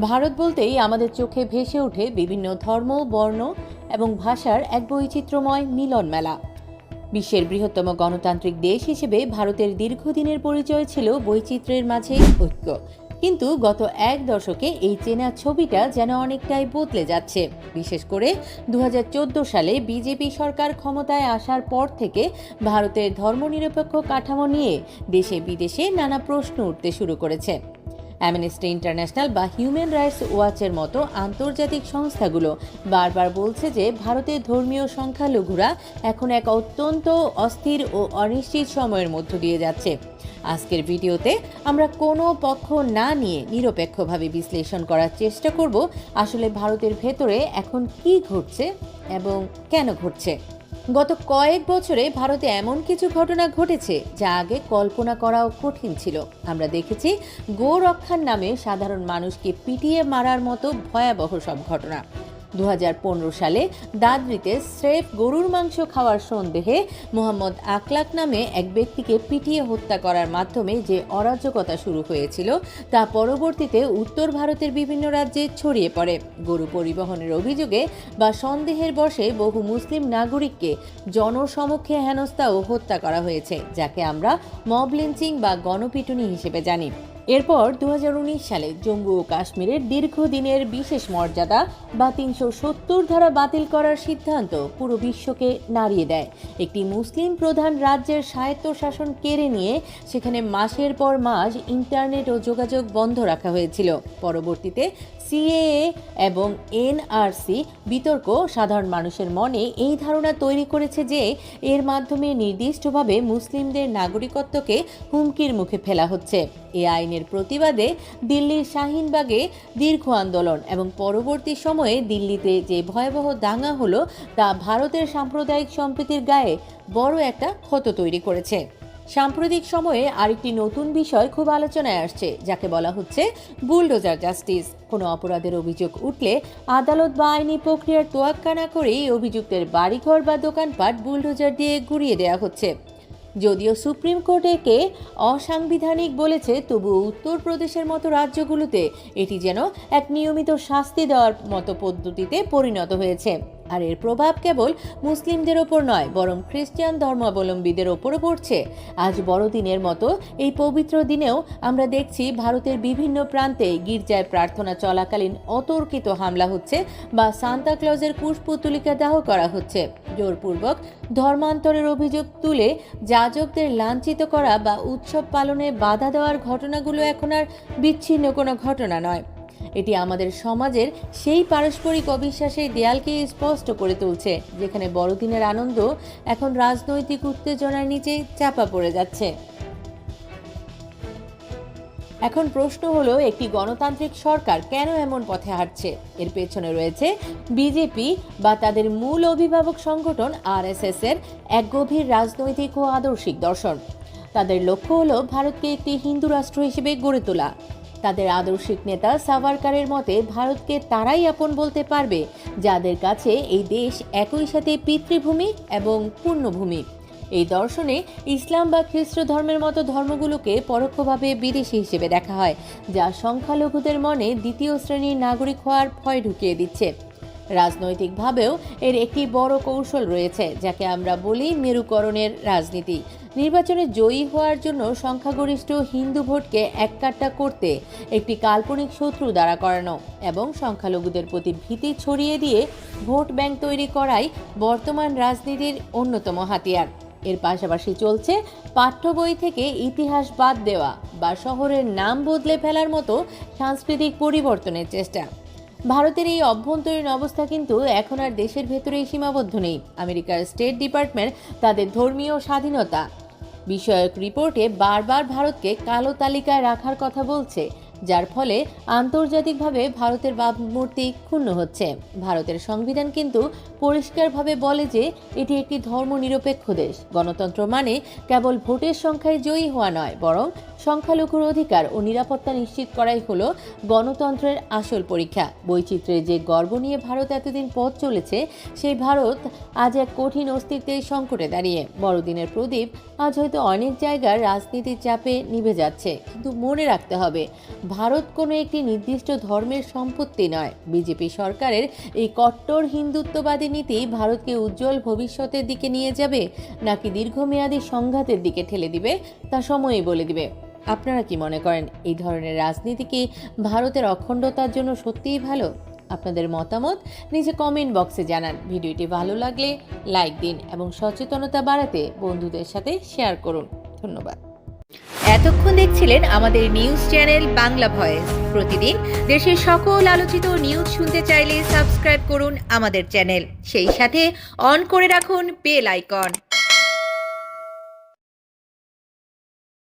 ভারত বলতেই আমাদের চোখে ভেসে ওঠে বিভিন্ন ধর্ম, বর্ণ এবং ভাষার এক বৈচিত্র্যময় মিলন মেলা। বিশ্বের বৃহত্তম গণতান্ত্রিক দেশ হিসেবে ভারতের দীর্ঘদিনের পরিচয় ছিল বৈচিত্র্যের মাঝে ঐক্য। কিন্তু গত এক দশকে এই চেনা ছবিটা যেন অনেকটাই বদলে যাচ্ছে। বিশেষ করে দু হাজার চোদ্দ সালে বিজেপি সরকার ক্ষমতায় আসার পর থেকে ভারতের ধর্মনিরপেক্ষ কাঠামো নিয়ে দেশে বিদেশে নানা প্রশ্ন উঠতে শুরু করেছে। অ্যামনেস্টি ইন্টারন্যাশনাল বা হিউম্যান রাইটস ওয়াচের মতো আন্তর্জাতিক সংস্থাগুলো বারবার বলছে যে ভারতের ধর্মীয় সংখ্যালঘুরা এখন এক অত্যন্ত অস্থির ও অনিশ্চিত সময়ের মধ্য দিয়ে যাচ্ছে। আজকের ভিডিওতে আমরা কোনো পক্ষ না নিয়ে নিরপেক্ষভাবে বিশ্লেষণ করার চেষ্টা করব, আসলে ভারতের ভেতরে এখন কি ঘটছে এবং কেন ঘটছে। গত কয়েক বছরে ভারতে এমন কিছু ঘটনা ঘটেছে যা আগে কল্পনা করাও কঠিন ছিল। আমরা দেখেছি গোরক্ষার নামে সাধারণ মানুষকে পিটিয়ে মারার মতো ভয়াবহ সব ঘটনা। দু হাজার পনেরো সালে দাদরিতে স্রেফ গরুর মাংস খাওয়ার সন্দেহে মোহাম্মদ আকলাক নামে এক ব্যক্তিকে পিটিয়ে হত্যা করার মাধ্যমে যে অরাজকতা শুরু হয়েছিল, তা পরবর্তীতে উত্তর ভারতের বিভিন্ন রাজ্যে ছড়িয়ে পড়ে। গরু পরিবহনের অভিযোগে বা সন্দেহের বশে বহু মুসলিম নাগরিককে জনসমক্ষে হেনস্থা ও হত্যা করা হয়েছে, যাকে আমরা মব লিঞ্চিং বা গণপিটুনি হিসেবে জানি। এরপর দু হাজার উনিশ সালে জম্মু ও কাশ্মীরের দীর্ঘদিনের বিশেষ মর্যাদা বা তিনশো সত্তর ধারা বাতিল করার সিদ্ধান্ত পুরো বিশ্বকে নাড়িয়ে দেয়। একটি মুসলিম প্রধান রাজ্যের স্বায়ত্তশাসন কেড়ে নিয়ে সেখানে মাসের পর মাস ইন্টারনেট ও যোগাযোগ বন্ধ রাখা হয়েছিল। পরবর্তীতে সিএএ এবং এনআরসি বিতর্ক সাধারণ মানুষের মনে এই ধারণা তৈরি করেছে যে এর মাধ্যমে নির্দিষ্টভাবে মুসলিমদের নাগরিকত্বকে হুমকির মুখে ফেলা হচ্ছে। এ আইনের প্রতিবাদে দিল্লির শাহিনবাগে দীর্ঘ আন্দোলন এবং পরবর্তী সময়ে দিল্লিতে যে ভয়াবহ দাঙ্গা হলো তা ভারতের সাম্প্রদায়িক সম্প্রীতির গায়ে বড় একটা ক্ষত তৈরি করেছে। সাম্প্রতিক সময়ে আরেকটি নতুন বিষয় খুব আলোচনায় আসছে, যাকে বলা হচ্ছে বুলডোজার জাস্টিস। কোনো অপরাধের অভিযোগ উঠলে আদালত বা আইনি প্রক্রিয়ার তোয়াক্কা না করেই অভিযুক্তের বাড়িঘর বা দোকানপাট বুলডোজার দিয়ে গুড়িয়ে দেওয়া হচ্ছে। যদিও সুপ্রিম কোর্ট একে অসাংবিধানিক বলেছে তবু উত্তরপ্রদেশের মতো রাজ্যগুলোতে এটি যেন এক নিয়মিত শাস্তি দেওয়ার মতো পদ্ধতিতে পরিণত হয়েছে। আর এর প্রভাব কেবল মুসলিমদের ওপর নয়, বরং খ্রিস্টান ধর্মাবলম্বীদের ওপরও পড়ছে। আজ বড়দিনের মতো এই পবিত্র দিনেও আমরা দেখছি ভারতের বিভিন্ন প্রান্তে গির্জায় প্রার্থনা চলাকালীন অতর্কিত হামলা হচ্ছে বা সান্তা ক্লজের কুশপুতুলিকা দাহ করা হচ্ছে। জোরপূর্বক ধর্মান্তরের অভিযোগ তুলে যাজকদের লাঞ্ছিত করা বা উৎসব পালনে বাধা দেওয়ার ঘটনাগুলো এখন আর বিচ্ছিন্ন কোনো ঘটনা নয়। এটি আমাদের সমাজের সেই পারস্পরিক অবিশ্বাসের দেয়ালকে স্পষ্ট করে তুলছে, যেখানে বড়দিনের আনন্দ এখন রাজনৈতিক উত্তেজনার নিচে চাপা পড়ে যাচ্ছে। এখন প্রশ্ন হলো, একটি গণতান্ত্রিক সরকার কেন এমন পথে হাঁটছে? এর পেছনে রয়েছে বিজেপি বা তাদের মূল অভিভাবক সংগঠন আরএসএস এর এক গভীর রাজনৈতিক ও আদর্শিক দর্শন। তাদের লক্ষ্য হলো, ভারতকে একটি হিন্দু রাষ্ট্র হিসেবে গড়ে তোলা। তাদের আদর্শিক নেতা সাভারকারের মতে, ভারতকে তারাই আপন বলতে পারবে, যাদের কাছে এই দেশ একই সাথে পিতৃভূমি এবং পূর্ণভূমি। এই দর্শনে ইসলাম বা খ্রিস্ট ধর্মের মতো ধর্মগুলোকে পরোক্ষভাবে বিদেশি হিসেবে দেখা হয়, যা সংখ্যালঘুদের মনে দ্বিতীয় শ্রেণির নাগরিক হওয়ার ভয় ঢুকিয়ে দিচ্ছে। রাজনৈতিকভাবেও এর একটি বড় কৌশল রয়েছে, যাকে আমরা বলি মেরুকরণের রাজনীতি। নির্বাচনে জয়ী হওয়ার জন্য সংখ্যাগরিষ্ঠ হিন্দু ভোটকে এককাট্টা করতে একটি কাল্পনিক শত্রু দ্বারা করানো এবং সংখ্যালঘুদের প্রতি ভীতি ছড়িয়ে দিয়ে ভোট ব্যাংক তৈরি করাই বর্তমান রাজনীতির অন্যতম হাতিয়ার। এর পাশাপাশি চলছে পাঠ্য বই থেকে ইতিহাস বাদ দেওয়া বা শহরের নাম বদলে ফেলার মতো সাংস্কৃতিক পরিবর্তনের চেষ্টা। ভারতের এই অভ্যন্তরীণ অবস্থা কিন্তু এখন আর দেশের ভেতরেই সীমাবদ্ধ নেই। আমেরিকার স্টেট ডিপার্টমেন্ট তাদের ধর্মীয় স্বাধীনতা বিষয়ক রিপোর্টে বারবার ভারতকে কালো তালিকায় রাখার কথা বলছে, যার ফলে আন্তর্জাতিকভাবে ভারতের ভাবমূর্তি ক্ষুণ্ণ হচ্ছে। ভারতের সংবিধান কিন্তু পরিষ্কারভাবে বলে যে এটি একটি ধর্মনিরপেক্ষ দেশ। গণতন্ত্র মানে কেবল ভোটের সংখ্যায় জয়ী হওয়া নয়, বরং সংখ্যালঘুর অধিকার ও নিরাপত্তা নিশ্চিত করাই হলো গণতন্ত্রের আসল পরীক্ষা। বৈচিত্র্যের যে গর্ব নিয়ে ভারত এতদিন পথ চলেছে, সেই ভারত আজ এক কঠিন অস্তিত্বের সংকটে দাঁড়িয়ে। বড়দিনের প্রদীপ আজ হয়তো অনেক জায়গার রাজনীতির চাপে নিভে যাচ্ছে, কিন্তু মনে রাখতে হবে, ভারত কোনো একটি নির্দিষ্ট ধর্মের সম্পত্তি নয়। বিজেপি সরকারের এই কট্টর হিন্দুত্ববাদী নীতি ভারতকে উজ্জ্বল ভবিষ্যতের দিকে নিয়ে যাবে, নাকি দীর্ঘমেয়াদী সংঘাতের দিকে ঠেলে দিবে, তা সময়ই বলে দিবে। আপনারা কি মনে করেন এই ধরনের রাজনীতি কি ভারতের অখণ্ডতার জন্য সত্যিই ভালো? আপনাদের মতামত নিচে কমেন্ট বক্সে জানান। ভিডিওটি ভালো লাগলে লাইক দিন এবং সচেতনতা বাড়াতে বন্ধুদের সাথে শেয়ার করুন। ধন্যবাদ। এতক্ষণ দেখছিলেন আমাদের নিউজ চ্যানেল বাংলা ভয়েস প্রতিদিন দেশের সকল আলোচিত নিউজ শুনতে চাইলে সাবস্ক্রাইব করুন আমাদের চ্যানেল সেই সাথে অন করে রাখুন বেল আইকন